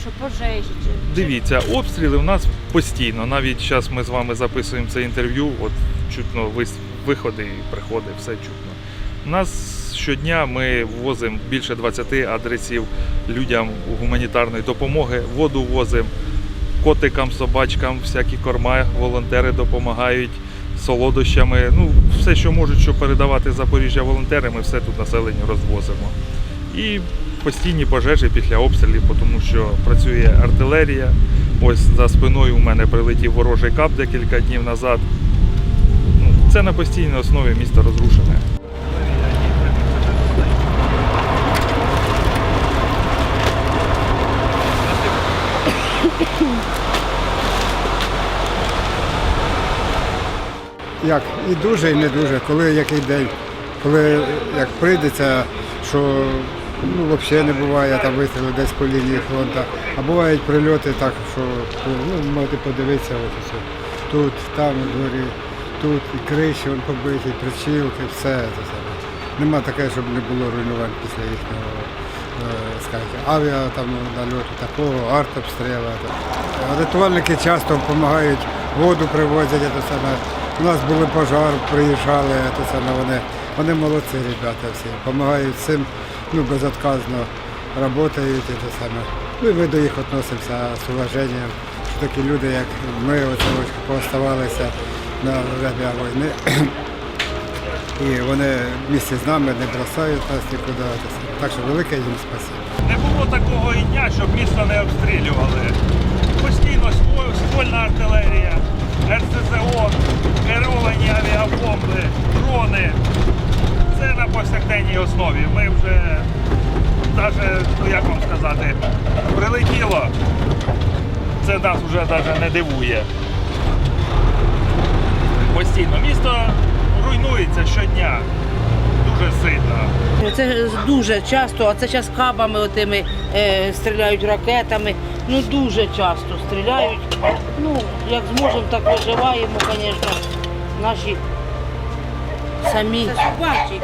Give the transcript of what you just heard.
що пожежі. чи- Дивіться, обстріли у нас постійно. Навіть зараз ми з вами записуємо це інтерв'ю. От чутно виходи і приходи, все чутно. У нас щодня ми возимо більше 20 адресів людям гуманітарної допомоги, воду возимо, котикам, собачкам, всякі корма, волонтери допомагають солодощами. Ну, все, що можуть, що передавати Запоріжжя волонтери, ми все тут населенню розвозимо. І постійні пожежі після обстрілів, тому що працює артилерія. Ось за спиною у мене прилетів ворожий кап декілька днів назад. Ну, Це на постійній основі місто розрушене. Як і дуже, і не дуже, коли який день, коли як прийдеться, що ну, взагалі не буває там вистріли десь по лінії фронту, а бувають прильоти так, що ну, можете подивитися, от усе. тут, там у дворі, тут і криші вон побиті, причілки, все це саме. Нема таке, щоб не було руйнувань після їхнього е, скажімо, авіа там нальоту такого, артобстрілу. там. Рятувальники часто допомагають, воду привозять, це саме. У нас були пожар, приїжджали, це саме вони. Вони молодці, ребята всі. Допомагають всім, ну, безотказно працюють, це саме. Ну, і ми до їх відносимося з уваженням. Що такі люди, як ми, оце ось пооставалися на время війни. І вони вместе з нами не бросають нас нікуди. Так що велике їм спасибо. Не було такого і дня, щоб місто не обстрілювали. Постійно ство- ствольна артилерія, РСЗО, керовані авіабомби, дрони. Це на повсякденній основі. Ми вже навіть, ну як вам сказати, прилетіло. Це нас вже навіть не дивує. Постійно. Місто руйнується щодня. Дуже сильно. Це дуже часто, а це зараз кабами отими е, стріляють ракетами. Ну дуже часто стріляють. Ну, як зможемо, так виживаємо, звісно, наші самі. Це собачі.